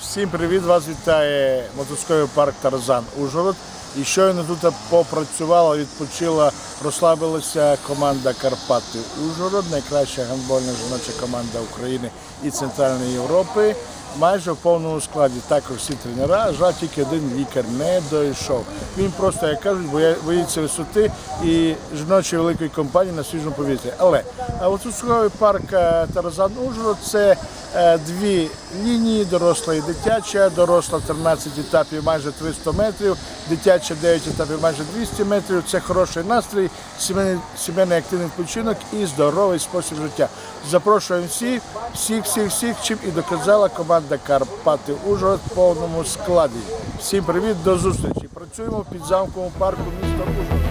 Всім привіт! Вас вітає мотузковий парк Тарзан Ужгород. І щойно тут попрацювала, відпочила, розслабилася команда Карпати Ужгород, найкраща гандбольна жіноча команда України і Центральної Європи. Майже в повному складі також всі тренера, жаль, тільки один лікар не дійшов. Він просто, як кажуть, боїться висоти і жіночої великої компанії на свіжому повітрі. Але а от у парк е, Тарзан Ужгород це дві лінії, доросла і дитяча, доросла 13 етапів майже 300 метрів, дитяча 9 етапів майже 200 метрів. Це хороший настрій, сімейний, сімейний активний відпочинок і здоровий спосіб життя. Запрошуємо всіх, всіх, всіх, всіх, чим і доказала команда Карпати Ужгород в повному складі. Всім привіт, до зустрічі. Працюємо в підзамковому парку міста.